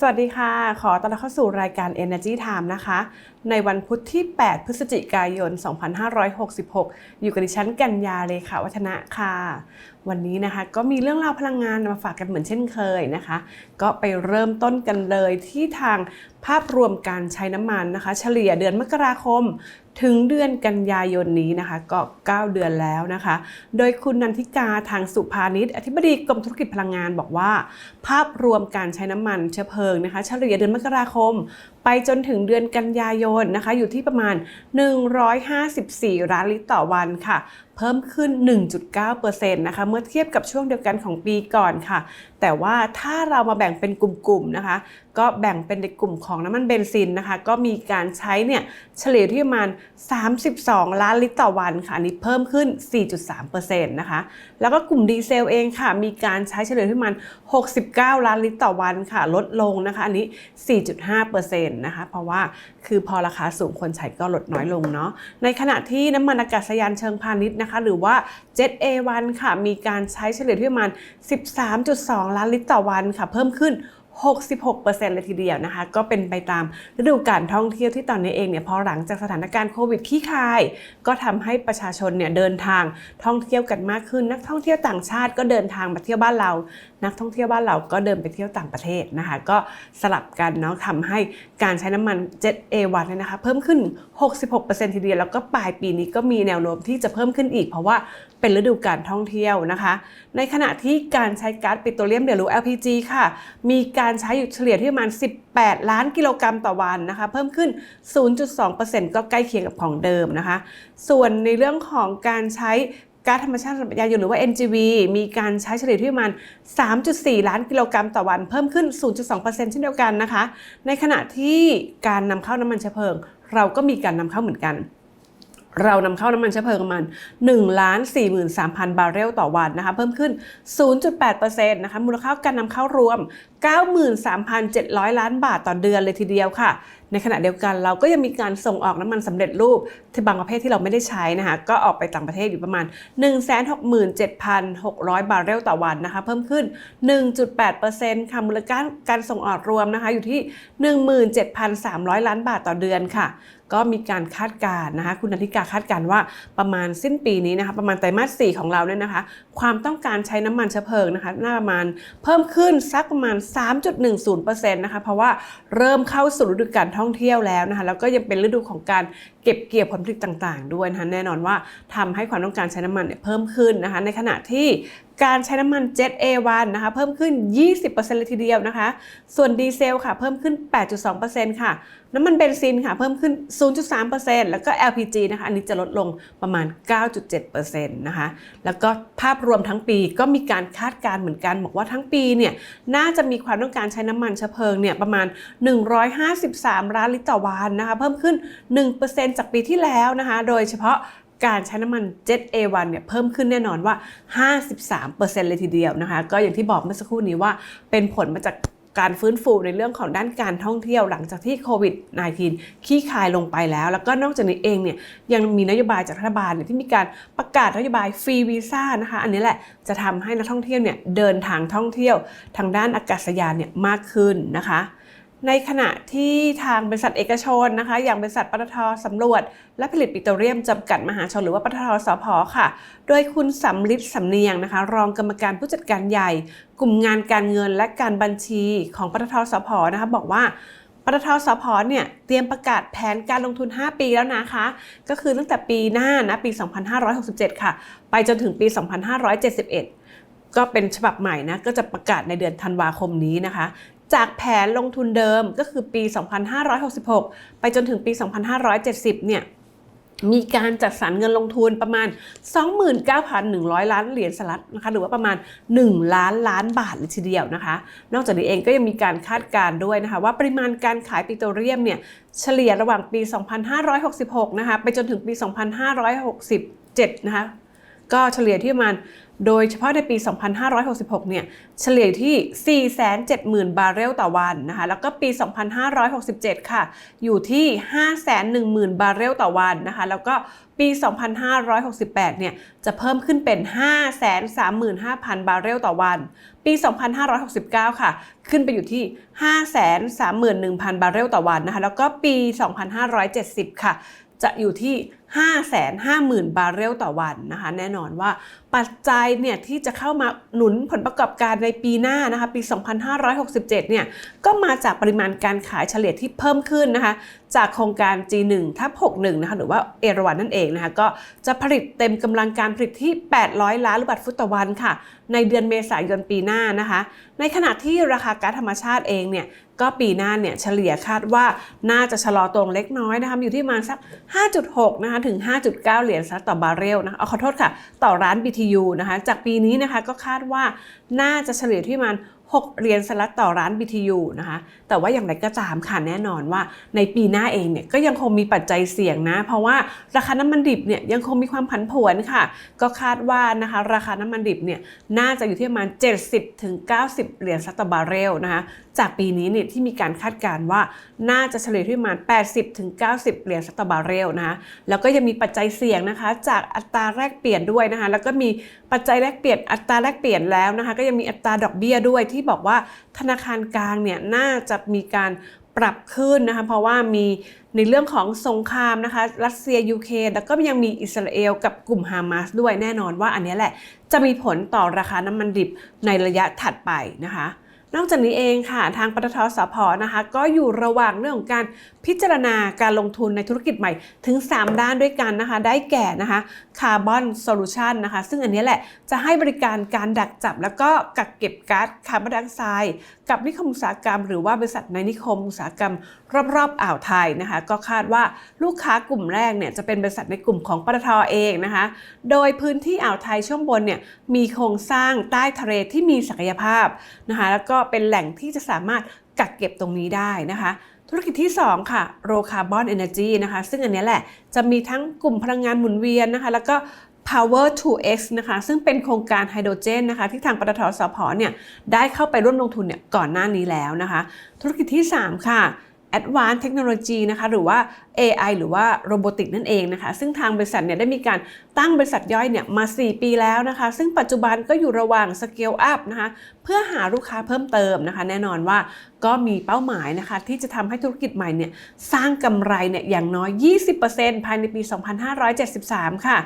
สวัสดีค่ะ ขอต้อนรับเข้าสู่รายการ Energy Time นะคะ ในวันพุธที่ 8 พฤศจิกายน 2566 อยู่กับดิฉันกัญญาเลขาวัฒนะค่ะ วันนี้นะคะก็มีเรื่องราวพลังงานมาฝากกันเหมือนเช่นเคยนะคะ ก็ไปเริ่มต้นกันเลยที่ทางภาพรวมการใช้น้ำมันนะคะ เฉลี่ยเดือนมกราคม ถึงเดือนกันยายนนี้นะคะ ก็ 9 เดือนแล้วนะคะ โดยคุณนันทิกาทางสุภานิชอธิบดีกรมธุรกิจพลังงานบอกว่า ภาพรวมการใช้น้ำมันเชื้อเพลิงนะคะ เฉลี่ยเดือนมกราคม ไปจนถึงเดือนกันยายนนะคะ อยู่ที่ประมาณ 154 ล้านลิตรต่อวันค่ะเพิ่มขึ้น 1.9%นะคะเมื่อเทียบกับช่วงเดียวกันของปีก่อนค่ะ แต่ว่าถ้าเรามาแบ่งเป็นกลุ่มๆนะคะ ก็แบ่งเป็นในกลุ่มของน้ำมันเบนซินนะคะ ก็มีการใช้เนี่ยเฉลี่ยที่ประมาณ 32 ล้านลิตรต่อวันค่ะอันนี้เพิ่มขึ้น 4.3%นะคะแล้วก็กลุ่มดีเซลเองค่ะ มีการใช้เฉลี่ยที่ประมาณ 69 ล้านลิตรต่อวันค่ะ ลดลงนะคะ อันนี้ 4.5%นะคะเพราะว่าคือพอราคาสูงคนใช้ก็ลดน้อยลงเนาะในขณะที่น้ำมันอากาศยานเชิงพาณิชย์นะคะ หรือว่า Jet A1 ค่ะ มีการใช้เฉลี่ยที่ประมาณ 13.2 ล้านลิตรต่อวันค่ะ เพิ่มขึ้น 66%เลยทีเดียวนะคะ ก็เป็นไปตามฤดูการท่องเที่ยวที่ตอนนี้เองเนี่ยพอหลังจากสถานการณ์โควิดขี้คาย ก็ทำให้ประชาชนเนี่ยเดินทางท่องเที่ยวกันมากขึ้น นักท่องเที่ยวต่างชาติก็เดินทางมาเที่ยวบ้านเรา นักท่องเที่ยวบ้านเราก็เดินไปเที่ยวต่างประเทศนะคะ ก็สลับกันเนาะทำให้การใช้น้ำมัน Jet A1 เนี่ยนะคะเพิ่มขึ้น 66%ทีเดียวแล้วก็ปลายปีนี้ก็มีแนวโน้มที่จะเพิ่มขึ้นอีก เพราะว่าเป็นฤดูการท่องเที่ยวนะคะ ในขณะที่การใช้ก๊าซปิโตรเลียมเดือดหรือ LPG ค่ะ มีการการใช้อยู่เฉลี่ยที่ประมาณ 18 ล้านกิโลกรัมต่อวันนะคะ เพิ่มขึ้น 0.2%ก็ใกล้เคียงกับของเดิมนะคะ ส่วนในเรื่องของการใช้ก๊าซธรรมชาติยานยนต์หรือว่า NGV มีการใช้เฉลี่ยที่ประมาณ 3.4 ล้านกิโลกรัมต่อวัน เพิ่มขึ้น 0.2%เช่นเดียวกันนะคะ ในขณะที่การนำเข้าน้ำมันเชื้อเพลิง เราก็มีการนำเข้าเหมือนกัน เรานำเข้าน้ำมันเชื้อเพลิงประมาณ1ล้าน 43,000 บาร์เรลต่อวันนะคะ เพิ่มขึ้น 0.8%นะคะ มูลค่าการนำเข้ารวม 93,700 ล้านบาทต่อเดือนเลยทีเดียวค่ะ ในขณะเดียวกันเราก็ยังมีการส่งออกน้ำมันสำเร็จรูป ที่บางประเภทที่เราไม่ได้ใช้นะคะ ก็ออกไปต่างประเทศอยู่ประมาณ 167,600 บาร์เรลต่อวันนะคะ เพิ่มขึ้น 1.8%ค่ะ มูลค่าการส่งออกรวมนะคะ อยู่ที่ 17,300 ล้านบาทต่อเดือนค่ะก็มีการคาดการณ์นะคะคุณนันทิกาคาดการณ์ว่าประมาณสิ้นปีนี้นะคะประมาณไตรมาส 4 ของเราเนี่ยนะคะ ความต้องการใช้น้ำมันเชื้อเพลิงนะคะน่าประมาณเพิ่มขึ้นสักประมาณ 3.10%นะคะเพราะว่าเริ่มเข้าสู่ฤดูการท่องเที่ยวแล้วนะคะแล้วก็ยังเป็นฤดูของการเก็บเกี่ยวผลผลิตต่าง ๆ ด้วยนะคะแน่นอนว่าทำให้ความต้องการใช้น้ำมันเนี่ยเพิ่มขึ้นนะคะในขณะที่ การใช้น้ำมันเจ็ต A1 นะคะเพิ่มขึ้น 20%เลยทีเดียวนะคะ ส่วนดีเซลค่ะเพิ่มขึ้น 8.2%ค่ะ น้ำมันเบนซินค่ะเพิ่มขึ้น 0.3%แล้วก็ LPG นะคะอันนี้จะลดลงประมาณ 9.7%นะคะ แล้วก็ภาพรวมทั้งปีก็มีการคาดการเหมือนกันบอกว่าทั้งปีเนี่ยน่าจะมีความต้องการใช้น้ำมันเชื้อเพลิงเนี่ยประมาณ 153 ล้านลิตรต่อวันนะคะเพิ่มขึ้น 1%จากปีที่แล้วนะคะ โดยเฉพาะ การใช้น้ำมันเจ็ต A1 เนี่ยเพิ่มขึ้นแน่นอนว่า 53%เลยทีเดียวนะคะ ก็อย่างที่บอกเมื่อสักครู่นี้ว่าเป็นผลมาจากการฟื้นฟูในเรื่องของด้านการท่องเที่ยวหลังจากที่โควิด -19 ขี้คายลงไปแล้ว แล้วก็นอกจากนี้เองเนี่ยยังมีนโยบายจากรัฐบาลเนี่ยที่มีการประกาศนโยบายฟรีวีซ่านะคะ อันนี้แหละจะทำให้นักท่องเที่ยวเนี่ยเดินทางท่องเที่ยวทางด้านอากาศยานเนี่ยมากขึ้นนะคะ ในขณะที่ทางบริษัทเอกชนนะคะ อย่างบริษัทปตทสำรวจ และผลิตปิโตรเลียมจำกัดมหาชนหรือว่าปตทสพค่ะ โดยคุณสำลิดสำเนียงนะคะ รองกรรมการผู้จัดการใหญ่ กลุ่มงานการเงินและการบัญชีของปตทสพนะคะบอกว่าปตทสพเนี่ยเตรียมประกาศแผนการลงทุน 5 ปีแล้วนะคะ ก็คือตั้งแต่ปีหน้านะปี 2567 ค่ะ ไปจนถึงปี 2571ก็เป็นฉบับใหม่นะก็จะประกาศในเดือนธันวาคมนี้นะคะ จากแผนลงทุนเดิมก็คือปี 2566 ไปจนถึงปี 2570 เนี่ยมีการจัดสรรเงินลงทุนประมาณ 29,100 ล้านเหรียญสหรัฐนะคะหรือว่าประมาณ 1 ล้านล้านบาทเลยทีเดียวนะคะ นอกจากนี้เองก็ยังมีการคาดการณ์ด้วยนะคะ ว่าปริมาณการขายปิโตรเลียมเนี่ยเฉลี่ยระหว่างปี 2566 นะคะไปจนถึงปี 2567 นะคะก็เฉลี่ยที่ประมาณ โดยเฉพาะในปี 2566 เนี่ย เฉลี่ยที่ 470,000 บาร์เรลต่อวันนะคะ แล้วก็ปี 2567 ค่ะ อยู่ที่ 510,000 บาร์เรลต่อวันนะคะ แล้วก็ปี 2568 เนี่ย จะเพิ่มขึ้นเป็น 535,000 บาร์เรลต่อวัน ปี 2569 ค่ะ ขึ้นไปอยู่ที่ 531,000 บาร์เรลต่อวันนะคะ แล้วก็ปี 2570 ค่ะ จะอยู่ที่ 550,000 บาร์เรลต่อวันนะคะแน่นอนว่าปัจจัยเนี่ยที่จะเข้ามาหนุนผลประกอบการในปีหน้านะคะปี 2567 เนี่ยก็มาจากปริมาณการขายเฉลี่ยที่เพิ่มขึ้นนะคะจากโครงการ G1 ทับ61 นะคะหรือว่าเอราวันนั่นเองนะคะก็จะผลิตเต็มกำลังการผลิตที่ 800 ล้านลูกบาศก์ฟุตต่อวันค่ะ ในเดือนเมษายนปีหน้านะคะ ในขณะที่ราคาก๊าซธรรมชาติเองเนี่ย ก็ปีหน้าเนี่ยเฉลี่ยคาดว่าน่าจะชะลอตรงเล็กน้อยนะคะอยู่ที่ประมาณสัก 5.6 นะคะถึง 5.9 เหรียญสหรัฐต่อบาร์เรลนะคะเอาขอโทษค่ะ ต่อร้าน BTU นะคะจากปีนี้นะคะก็คาดว่าน่าจะเฉลี่ยที่ประมาณ6 เหรียญสหรัฐต่อร้าน BTU นะคะ แต่ว่าอย่างไรก็ตามค่ะแน่นอนว่า ในปีหน้าเองเนี่ยก็ยังคงมีปัจจัยเสี่ยงนะ เพราะว่าราคาน้ำมันดิบเนี่ยยังคงมีความผันผวนค่ะ ก็คาดว่านะคะราคาน้ำมันดิบเนี่ยน่าจะอยู่ที่ประมาณ 70ถึง90เหรียญสหรัฐต่อบาร์เรลนะคะ จากปีนี้เนี่ยที่มีการคาดการณ์ว่าน่าจะเฉลี่ยที่ประมาณ 80ถึง90เหรียญสหรัฐต่อบาร์เรลนะคะ แล้วก็ยังมีปัจจัยเสี่ยงนะคะ จากอัตราแลกเปลี่ยนด้วยนะคะ แล้วก็มี ปัจจัยแลกเปลี่ยนอัตราแลกเปลี่ยนแล้วนะคะ ก็ยังมีอัตราดอกเบี้ยด้วยที่บอกว่าธนาคารกลางเนี่ยน่าจะมีการปรับขึ้นนะคะเพราะว่ามีในเรื่องของสงครามนะคะ รัสเซียยูเครนแล้วก็ยังมีอิสราเอลกับกลุ่มฮามาสด้วยแน่นอนว่าอันนี้แหละ จะมีผลต่อราคาน้ำมันดิบในระยะถัดไปนะคะ นอกจากนี้เองค่ะ ทางปตทสพนะคะ ก็อยู่ระหว่างเรื่องของการพิจารณาการลงทุนในธุรกิจใหม่ถึง 3 ด้านด้วยกันนะคะ ได้แก่นะคะคาร์บอนโซลูชันนะคะ ซึ่งอันนี้แหละจะให้บริการการดักจับ แล้วก็กักเก็บก๊าซคาร์บอนไดออกไซด์กับนิคมอุตสาหกรรม หรือว่าบริษัทในนิคมอุตสาหกรรม รอบๆอ่าวไทยนะคะ ก็คาดว่าลูกค้ากลุ่มแรกเนี่ยจะเป็นบริษัทในกลุ่มของปตทเองนะคะ โดยพื้นที่อ่าวไทยช่วงบนเนี่ยมีโครงสร้างใต้ทะเลที่มีศักยภาพนะคะ แล้วก็เป็นแหล่งที่จะสามารถกักเก็บตรงนี้ได้นะคะ ธุรกิจที่ 2 ค่ะโรคาร์บอนเอเนจีนะคะ ซึ่งอันนี้แหละจะมีทั้งกลุ่มพลังงานหมุนเวียนนะคะ แล้วก็ Power to X นะคะ ซึ่งเป็นโครงการไฮโดรเจนนะคะ ที่ทางปตทสพเนี่ยได้เข้าไปร่วมลงทุนเนี่ยก่อนหน้านี้แล้วนะคะ ธุรกิจที่ 3 ค่ะ Advanced Technology นะคะหรือว่า AI หรือว่า Robotic นั่นเองนะคะ ซึ่งทางบริษัทเนี่ยได้มีการตั้งบริษัทย่อยเนี่ยมา 4 ปีแล้วนะคะ ซึ่งปัจจุบันก็อยู่ระหว่าง Scale Up นะคะเพื่อหาลูกค้าเพิ่มเติมนะคะ แน่นอนว่า ก็มีเป้าหมายนะคะที่จะทำให้ธุรกิจใหม่เนี่ยสร้างกำไรเนี่ยอย่างน้อย 20%ภายในปี 2573 ค่ะ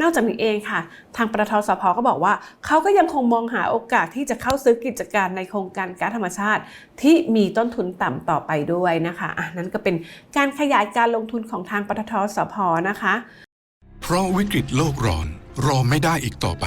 นอกจากนี้เองค่ะ ทางปตทสพก็บอกว่า เขาก็ยังคงมองหาโอกาสที่จะเข้าซื้อกิจการในโครงการก๊าซธรรมชาติ ที่มีต้นทุนต่ำต่อไปด้วยนะคะอะนั่นก็เป็นการขยายการลงทุนของทางปตทสพนะคะ เพราะวิกฤตโลกร้อนรอไม่ได้อีกต่อไป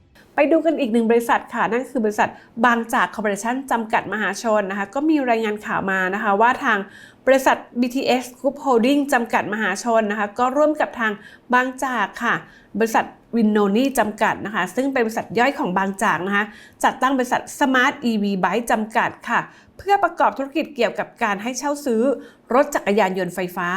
ดูกันอีกหนึ่งบริษัทค่ะ นั่นคือบริษัทบางจากคอร์ปอเรชั่นจำกัดมหาชนนะคะ ก็มีรายงานข่าวมานะคะว่าทางบริษัท BTS Group Holding จำกัดมหาชนนะคะ ก็ร่วมกับทางบางจากค่ะ บริษัทวินโนนี่จำกัดนะคะ ซึ่งเป็นบริษัทย่อยของบางจากนะคะ จัดตั้งบริษัท Smart EV Bike จำกัดค่ะ เพื่อประกอบธุรกิจเกี่ยวกับการให้เช่าซื้อ รถจักรยานยนต์ไฟฟ้า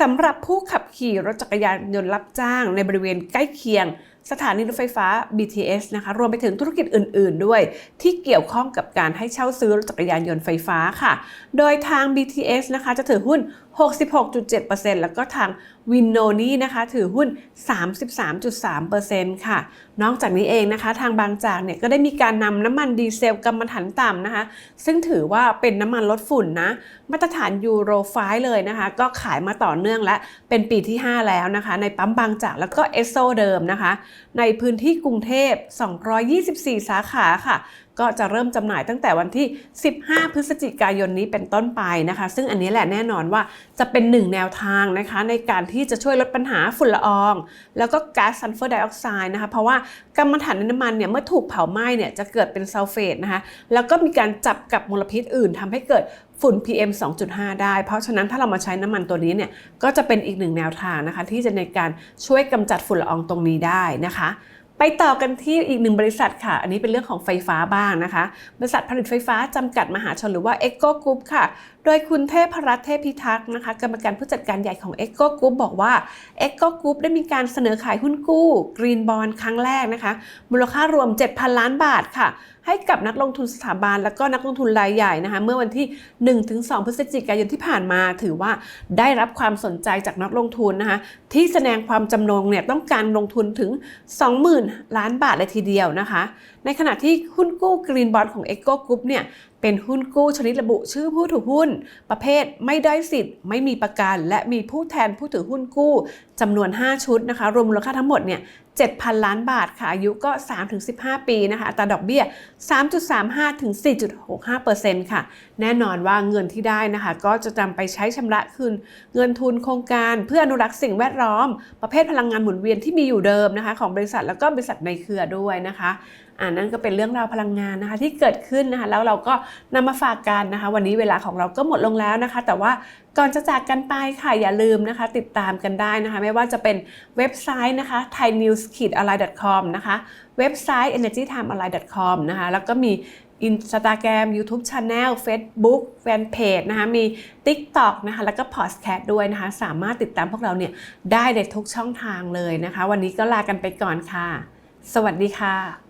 สำหรับผู้ขับขี่รถจักรยานยนต์รับจ้างในบริเวณใกล้เคียง สถานีรถไฟฟ้า BTS นะคะรวมไปถึงธุรกิจอื่น ๆ ด้วย ที่เกี่ยวข้องกับการให้เช่าซื้อรถจักรยานยนต์ไฟฟ้าค่ะ โดยทาง BTS นะคะจะถือหุ้น66.7%แล้วก็ทาง w i n o n i นะคะถือหุ้น 33.3%ค่ะ นอกจากนี้เองนะคะทางบางจากเนี่ยก็ได้มีการนำน้ำมันดีเซลกำมะถันต่ำนะคะ ซึ่งถือว่าเป็นน้ำมันลดฝุ่นนะ มาตรฐานยูโรไฟเลยนะคะ ก็ขายมาต่อเนื่องและเป็นปีที่ 5 แล้วนะคะ ในปั๊มบางจากแล้วก็เอสโซเดิมนะคะ ในพื้นที่กรุงเทพ 224 สาขาค่ะก็จะเริ่มจำหน่ายตั้งแต่วันที่ 15 พฤศจิกายนนี้เป็นต้นไปนะคะ ซึ่งอันนี้แหละแน่นอนว่าจะเป็นหนึ่งแนวทางนะคะ ในการที่จะช่วยลดปัญหาฝุ่นละออง แล้วก็ก๊าซซัลเฟอร์ไดออกไซด์นะคะ เพราะว่ากำมะถันน้ำมันเนี่ยเมื่อถูกเผาไหม้เนี่ยจะเกิดเป็นซัลเฟตนะคะแล้วก็มีการจับกับมลพิษอื่นทำให้เกิดฝุ่น PM 2.5 ได้ เพราะฉะนั้นถ้าเรามาใช้น้ำมันตัวนี้เนี่ยก็จะเป็นอีกหนึ่งแนวทางนะคะ ที่จะในการช่วยกำจัดฝุ่นละอองตรงนี้ได้นะคะ ไปต่อกันที่อีกหนึ่งบริษัทค่ะ อันนี้เป็นเรื่องของไฟฟ้าบ้างนะคะ บริษัทผลิตไฟฟ้าจำกัดมหาชนหรือว่า e c o Group ค่ะโดยคุณเทพรัตน์เทพพิทักษ์นะคะกรรมการผู้จัดการใหญ่ของ e c o Group บอกว่า e c o Group ได้มีการเสนอขายหุ้นกู้ Green Bond ครั้งแรกนะคะ มูลค่ารวม 7,000 ล้านบาทค่ะ ให้กับนักลงทุนสถาบันแล้วก็นักลงทุนรายใหญ่นะคะเมื่อวันที่ 1-2 พฤศจิกายนที่ผ่านมา ถือว่าได้รับความสนใจจากนักลงทุนนะคะที่แสดงความจำนงเนี่ยต้องการลงทุนถึง 20,000 ล้านบาทเลยทีเดียวนะคะ ในขณะที่หุ้นกู้ Green Bond ของ e c o Group เนี่ย เป็นหุ้นกู้ชนิดระบุชื่อผู้ถือหุ้น ประเภทไม่ได้สิทธิ์ ไม่มีประกัน และมีผู้แทนผู้ถือหุ้นกู้จำนวน 5 ชุดนะคะ รวมมูลค่าทั้งหมดเนี่ย7,000 ล้านบาทค่ะ อายุก็ 3-15 ปีนะคะ อัตราดอกเบี้ย 3.35 ถึง 4.65%ค่ะ แน่นอนว่าเงินที่ได้นะคะ ก็จะนำไปใช้ชำระคืนเงินทุนโครงการเพื่ออนุรักษ์สิ่งแวดล้อม ประเภทพลังงานหมุนเวียนที่มีอยู่เดิมนะคะ ของบริษัทแล้วก็บริษัทในเครือด้วยนะคะ อ่านั่นก็เป็นเรื่องราวพลังงานนะคะที่เกิดขึ้นนะคะแล้วเราก็นำมาฝากกันนะคะ วันนี้เวลาของเราก็หมดลงแล้วนะคะ แต่ว่าก่อนจะจากกันไปค่ะอย่าลืมนะคะ ติดตามกันได้นะคะ ไม่ว่าจะเป็นเว็บไซต์นะคะ thainews-online.com นะคะเว็บไซต์ energytimeonline.com นะคะแล้วก็มี Instagram YouTube Channel Facebook Fanpage นะคะมี TikTok นะคะแล้วก็ Podcast ด้วยนะคะ สามารถติดตามพวกเราเนี่ยได้ในทุกช่องทางเลยนะคะ วันนี้ก็ลากันไปก่อนค่ะ สวัสดีค่ะ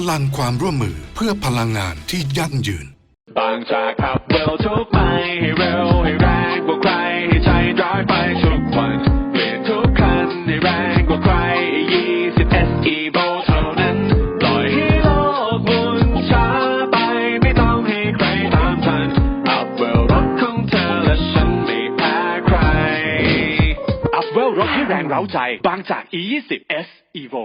พลังความร่วมมือเพื่อพลังงานที่ยั่งยืน บางจากขับเร็วทุกไปให้เร็วให้แรงกว่าใครให้ใจร้อยไปทุกวันเปลี่ยนทุกคันให้แรงกว่าใคร20 SE v o เท่านั้นปล่อยให้โลกหมุนช้าไปไม่ต้องให้ใครตามทันอัพเวลรถของเธอและฉันไม่แพ้ใครอัพเวลรถที่แรงเร้าใจ บางจาก E20 S Evo